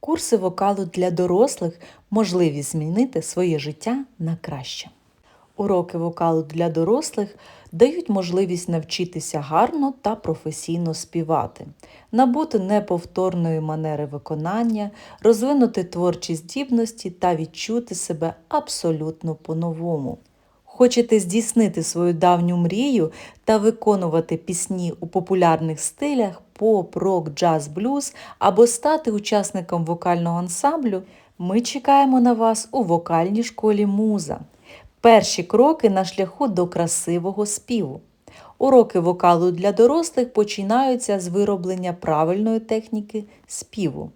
Курси вокалу для дорослих можливість змінити своє життя на краще. Уроки вокалу для дорослих дають можливість навчитися гарно та професійно співати, набути неповторної манери виконання, розвинути творчі здібності та відчути себе абсолютно по-новому. Хочете здійснити свою давню мрію та виконувати пісні у популярних стилях поп, рок, джаз, блюз або стати учасником вокального ансамблю? Ми чекаємо на вас у вокальній школі Муза. Перші кроки на шляху до красивого співу. Уроки вокалу для дорослих починаються з вироблення правильної техніки співу.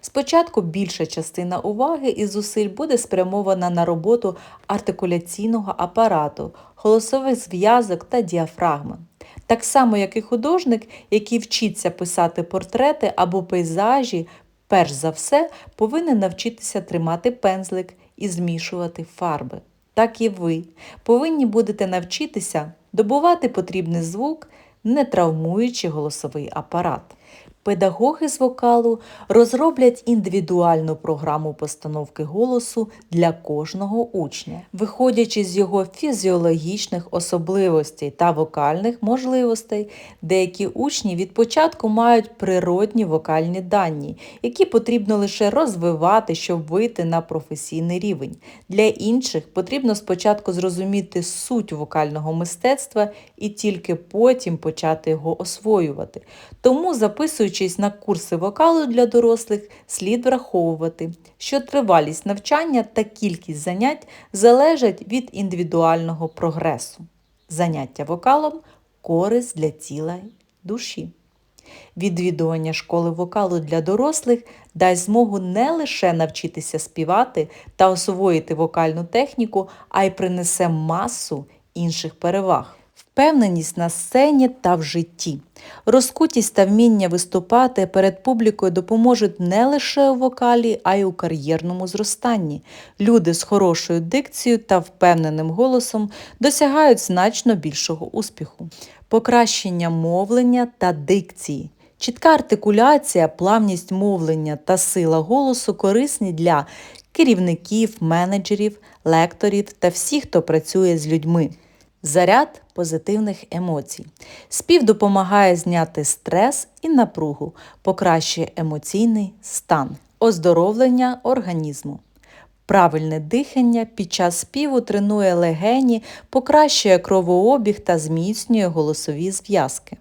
Спочатку більша частина уваги і зусиль буде спрямована на роботу артикуляційного апарату, голосових зв'язок та діафрагми. Так само, як і художник, який вчиться писати портрети або пейзажі, перш за все повинен навчитися тримати пензлик і змішувати фарби. Так і ви повинні будете навчитися добувати потрібний звук, не травмуючи голосовий апарат. Педагоги з вокалу розроблять індивідуальну програму постановки голосу для кожного учня, виходячи з його фізіологічних особливостей та вокальних можливостей, деякі учні від початку мають природні вокальні дані, які потрібно лише розвивати, щоб вийти на професійний рівень. Для інших потрібно спочатку зрозуміти суть вокального мистецтва і тільки потім почати його освоювати. Тому, записуючись на курси вокалу для дорослих, слід враховувати, що тривалість навчання та кількість занять залежать від індивідуального прогресу. Заняття вокалом користь для тіла й душі. Відвідування школи вокалу для дорослих дасть змогу не лише навчитися співати та освоїти вокальну техніку, а й принесе масу інших переваг. Впевненість на сцені та в житті. Розкутість та вміння виступати перед публікою допоможуть не лише у вокалі, а й у кар'єрному зростанні. Люди з хорошою дикцією та впевненим голосом досягають значно більшого успіху. Покращення мовлення та дикції. Чітка артикуляція, плавність мовлення та сила голосу корисні для керівників, менеджерів, лекторів та всіх, хто працює з людьми. Заряд позитивних емоцій. Спів допомагає зняти стрес і напругу, покращує емоційний стан, оздоровлення організму. Правильне дихання під час співу тренує легені, покращує кровообіг та зміцнює голосові зв'язки.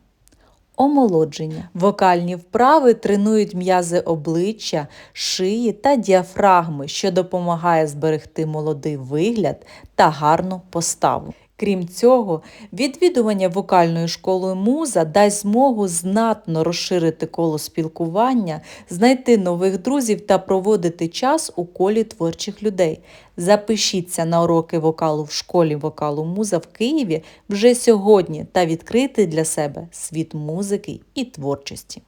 Омолодження. Вокальні вправи тренують м'язи обличчя, шиї та діафрагми, що допомагає зберегти молодий вигляд та гарну поставу. Крім цього, відвідування вокальною школою муза дасть змогу знатно розширити коло спілкування, знайти нових друзів та проводити час у колі творчих людей. Запишіться на уроки вокалу в школі вокалу муза в Києві вже сьогодні та відкрити для себе світ музики і творчості.